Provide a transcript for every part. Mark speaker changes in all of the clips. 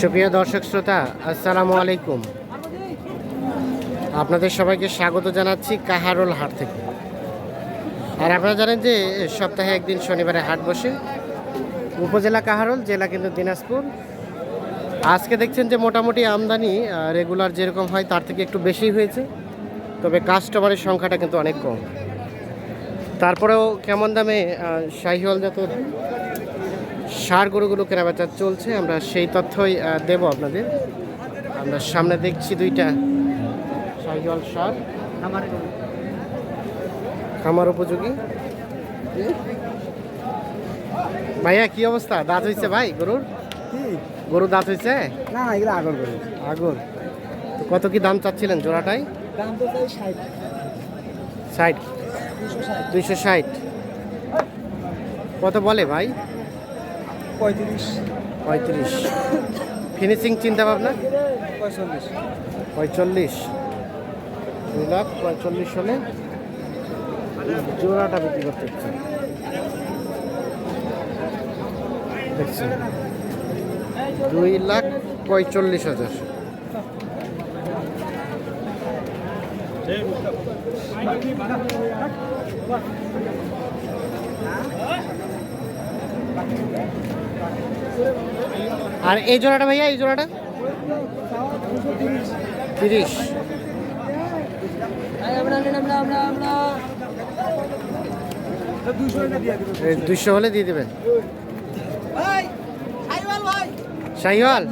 Speaker 1: সুপ্রিয় দর্শক শ্রোতা, আসসালামু আলাইকুম। আপনাদের সবাইকে স্বাগত জানাচ্ছি কাহারোল হাট থেকে। আর আপনারা জানেন যে সপ্তাহে একদিন শনিবারে হাট বসে। উপজেলা কাহারোল, জেলা কিন্তু দিনাজপুর। আজকে দেখছেন যে মোটামুটি আমদানি রেগুলার যেরকম হয় তার থেকে একটু বেশি হয়েছে। তবে কাস্টমারের সংখ্যাটা কিন্তু অনেক কম। তারপরেও কেমন দামে শাহিওয়াল জাত সার গরুগুলো কেনাবেচা চলছে আমরা সেই তথ্যই দেব আপনাদের। আমরা সামনে দেখছি দুইটা শাহিওয়াল সার। খামার উপযোগী? ভাইয়া কি অবস্থা? দাঁত হয়েছে ভাই গরুর? গরু দাঁত হয়েছে
Speaker 2: না এগুলো আগর করে
Speaker 1: আগর কত কি দাম চাচ্ছিলেন জোড়াটাই?
Speaker 2: দাম তো ষাট।
Speaker 1: ষাট?
Speaker 2: ষাট।
Speaker 1: দুইশো ষাট। কত বলে ভাই?
Speaker 2: পঁয়ত্রিশ।
Speaker 1: পঁয়ত্রিশ। ফিনিশিং চিন্তা ভাবনা?
Speaker 2: পঁয়তাল্লিশ
Speaker 1: পঁয়তাল্লিশ দুই লাখ পঁয়তাল্লিশ হলে জোড়াটা বিক্রি করতে হচ্ছে। দুই লাখ পঁয়তাল্লিশ হাজার। আর এই জোড়াটা ভাইয়া, এই জোড়াটা? তিরিশ। দুশো হলে দিয়ে দেবেন। শাহিওয়াল?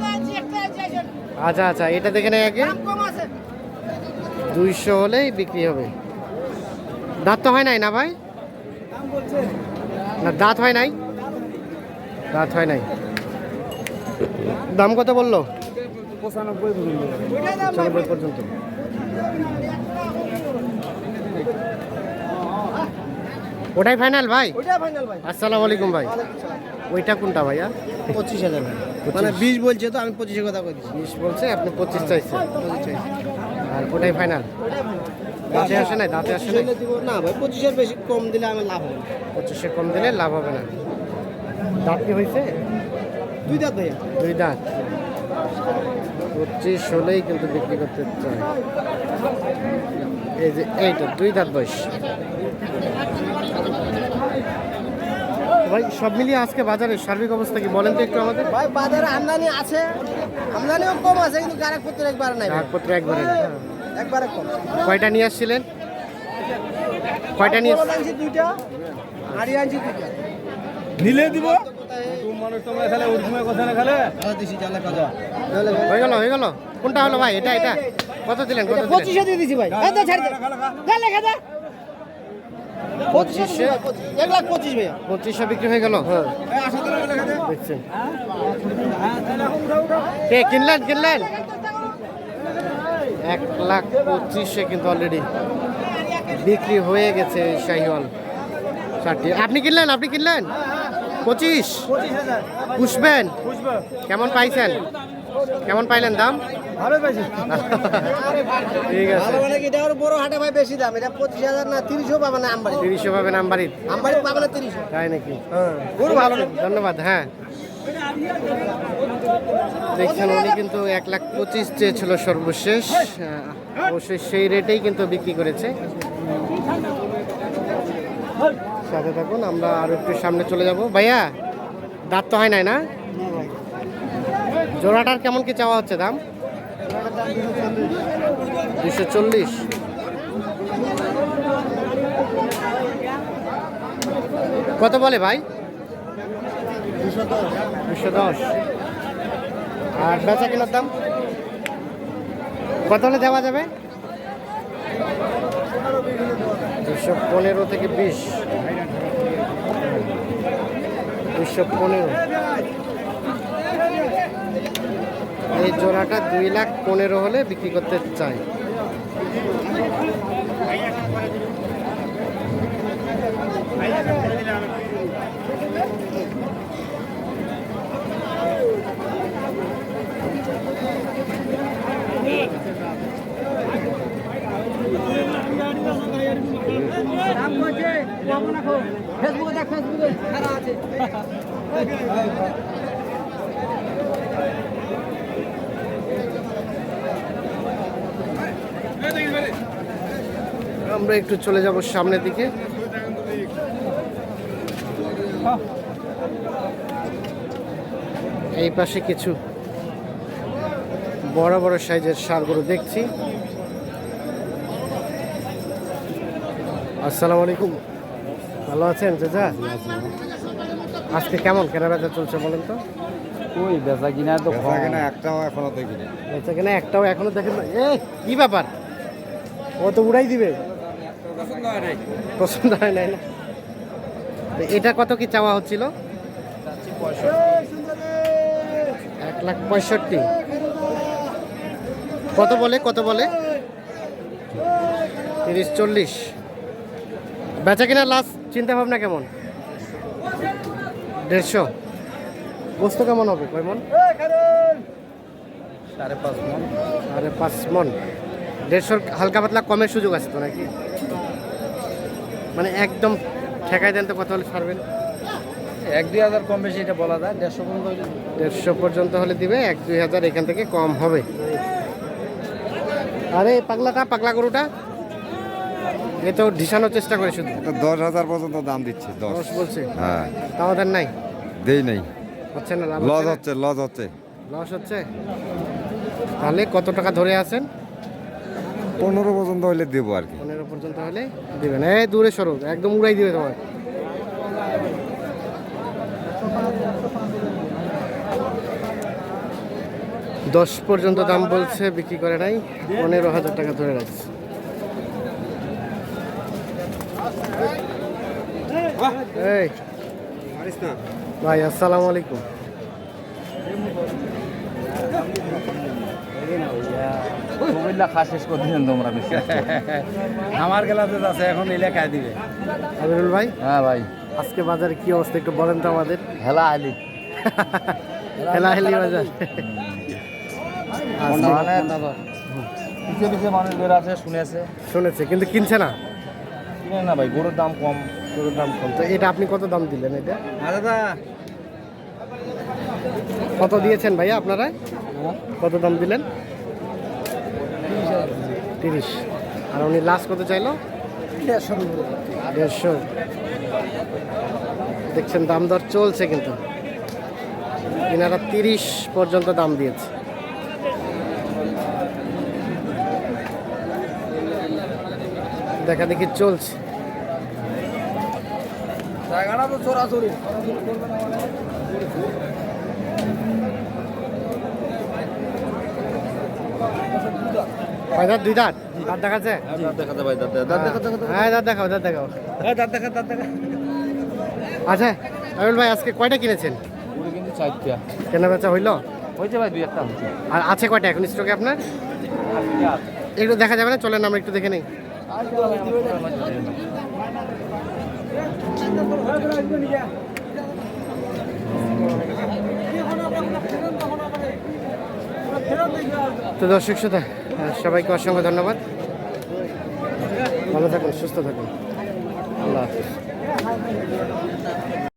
Speaker 1: আচ্ছা আচ্ছা এটা দেখে নেই আগে। দুইশো হলেই বিক্রি হবে। দাঁত তো হয় নাই না ভাই? না, দাঁত হয় নাই? দাঁত হয় নাই। দাম কত বলল?
Speaker 2: পঁচানব্বই পর্যন্ত
Speaker 1: পঁচানব্বই পর্যন্ত। ওটাই ফাইনাল ভাই? আসসালামু আলাইকুম ভাই। ওইটা কোনটা ভাইয়া?
Speaker 2: পঁচিশ হাজার। মানে বিশ বলছে তো আমি পঁচিশের কথা বলছি
Speaker 1: বিশ বলছে আপনি পঁচিশ চাইছেন। আর ওটাই ফাইনাল দাঁতে আসে নাই দাঁতে আসে
Speaker 2: না ভাই পঁচিশের বেশি কম দিলে আমি লাভ হবে।
Speaker 1: পঁচিশে কম দিলে লাভ হবে না। দাঁত কি হয়েছে?
Speaker 2: দুই দাঁত ভাইয়া।
Speaker 1: দুই দাঁত। পঁচিশ হলেই কিন্তু বিক্রি করতে চায়। এই যে এইটা দুই দাঁত বয়স। ভাই সব মিলিয়ে আজকে বাজারের সার্বিক অবস্থা কি বলেন তো একটু আমাদের।
Speaker 2: ভাই বাজারে আমদানি আছে আমদানিও কম আছে কিন্তু কাগজপত্র একবার নাই।
Speaker 1: কাগজপত্র একবারে নেই।
Speaker 2: একবারে কম।
Speaker 1: কয়টা নিয়ে আসছিলেন? কয়টা নিয়ে
Speaker 2: দুইটা আড়ি আনছি দুইটা।
Speaker 3: নিলে দিব। মানুষ তোমরা খেলে ওর সময় কথা না খেলে
Speaker 1: হয়ে গেল হয়ে গেল। কোনটা হলো ভাই? এটা এটা। কত দিলেন কত
Speaker 2: পঁচিশে দিয়ে দিছি ভাই। ছাড় লেখা দে। পঁচিশে? এক লাখ পঁচিশ ভাইয়া
Speaker 1: পঁচিশশো বিক্রি হয়ে গেল? হ্যাঁ। দেখছেন। কে কিনলেন কিনলেন? এক লাখ পঁচিশে কিন্তু অলরেডি বিক্রি হয়ে গেছে শাহিওয়াল। ষাটটি আপনি কিনলেন আপনি কিনলেন? পঁচিশ।
Speaker 2: পঁচিশ হাজার
Speaker 1: পুষবেন? কেমন পাইছেন? কেমন পাইলেন দাম?
Speaker 2: ভালো পাইছি।
Speaker 1: ঠিক আছে।
Speaker 2: ভালো মানে এটা আরও বড় হাটে ভাই বেশি দাম। এটা পঁচিশ হাজার না তিরিশও আমবাড়ি
Speaker 1: পাবেন আমবাড়ির
Speaker 2: না তিরিশও।
Speaker 1: তাই নাকি?
Speaker 2: গরু ভালো
Speaker 1: ধন্যবাদ হ্যাঁ। দেখছেন উনি কিন্তু এক লাখ পঁচিশ চেয়েছিল সর্বশেষ। অবশ্যই সেই রেটেই কিন্তু বিক্রি করেছে। সাথে থাকুন, আমরা আরও একটু সামনে চলে যাব। ভাইয়া, দাঁত তো হয় নাই না? জোড়াটার কেমন কি চাওয়া হচ্ছে দাম? দুশো চল্লিশ। কত বলে ভাই? দুশো দশ। আর বেচা কেনার দাম? কত হলে দেওয়া যাবে? দুশো পনেরো থেকে বিশ। দুশো পনেরো। এই জোড়াটা দুই লাখ পনেরো হলে বিক্রি করতে চাই। আমরা একটু চলে যাব সামনের দিকে। এই পাশে কিছু বড় বড় সাইজের সারগুলো দেখছি। আসসালামু আলাইকুম। ভালো আছেন চাচা? আজকে কেমন কেনা বেচা চলছে বলেন তো?
Speaker 3: ওই বেচা কিনা তো
Speaker 4: কিনা একটাও এখনও দেখি না
Speaker 1: বেচা কিনা একটাও এখনও দেখেন না। এ কি ব্যাপার? ও তো উড়াই দিবে। পছন্দ হয় নাই না। এটা কত কি চাওয়া হচ্ছিল? এক লাখ পঁয়ষট্টি। কত বলে কত বলে? তিরিশ চল্লিশ। বেচা কিনা লাস্ট চিন্তা ভাবনা কেমন? দেড়শো। গোস্ত কেমন হবে কয় মন
Speaker 3: সাড়ে পাঁচ মন।
Speaker 1: আরে পাঁচ মন। দেড়শোর হালকা পাতলা কমের সুযোগ আছে তো নাকি? মানে একদম ঠেকাই দেন তো কত হলে ছাড়বেন?
Speaker 3: এক দুই হাজার কম বেশি এটা বলা যায় দেড়শো পর্যন্ত
Speaker 1: দেড়শো পর্যন্ত হলে দিবে এক দুই হাজার এখান থেকে কম হবে। আরে পাগলাটা পাগলা গরুটা। এ তো ঢিসানোর চেষ্টা করে শুধু।
Speaker 4: দশ হাজার পর্যন্ত দাম দিচ্ছে দশ।
Speaker 1: বলছে।
Speaker 4: হ্যাঁ।
Speaker 1: তাও দেন নাই।
Speaker 4: দেই নাই।
Speaker 1: হচ্ছে না
Speaker 4: লজ
Speaker 1: হচ্ছে
Speaker 4: লজ হচ্ছে
Speaker 1: লস হচ্ছে। তাহলে কত টাকা ধরে আছেন?
Speaker 4: পনেরো পর্যন্ত হইলে দেবো আর কি।
Speaker 1: পনেরো পর্যন্ত হলে দিবেন। এই দূরে সরো একদম উড়াই দিবে তোমার দশ পর্যন্ত দাম বলছে বিক্রি করে নাই। পনেরো হাজার টাকা ধরে রাখছে। এই। ভাই আসসালামু আলাইকুম।
Speaker 3: আমার গেলাতে আছে এখন এলাকায় দিবে।
Speaker 1: ভাই
Speaker 3: হ্যাঁ ভাই।
Speaker 1: আজকে বাজারে কি অবস্থা একটু বলেন তো আমাদের।
Speaker 3: হেলা
Speaker 1: বাজার।
Speaker 3: মানে মানুষ বের আছে শুনেছে।
Speaker 1: শুনেছে কিন্তু কিনছে না?
Speaker 3: কিনে না ভাই গরুর দাম কম
Speaker 1: গরুর দাম কম। তো এটা আপনি কত দাম দিলেন এটা?
Speaker 3: দাদা।
Speaker 1: কত দিয়েছেন ভাইয়া আপনারা? কত দাম দিলেন? তিরিশ আর উনি লাস্ট কত চাইলো? দেড়শো। দেখছেন দাম দর চলছে কিন্তু। এনারা তিরিশ পর্যন্ত দাম দিয়েছে। দেখা দেখি চলছে।
Speaker 3: জায়গাটা তো চোরাচুরি
Speaker 1: কয় দাঁত দুই দাঁত দাঁত দেখাচ্ছে হ্যাঁ দাঁত দেখাও দাঁত দেখাও।
Speaker 3: দাঁত দেখা দাঁত দেখা
Speaker 1: আচ্ছা ভাই আজকে কয়টা কিনেছেন?
Speaker 3: কিন্তু চারটা।
Speaker 1: কেনা বেচা হইল?
Speaker 3: হয়েছে ভাই দুই একটা
Speaker 1: আর আছে কয়টা এখন স্টকে আপনার? একটু দেখা যাবে না চলেন আমরা একটু দেখে নিই। তো দর্শক শ্রোতা সবাইকে অসংখ্য ধন্যবাদ। ভালো থাকুন সুস্থ থাকুন। আল্লাহ হাফিজ।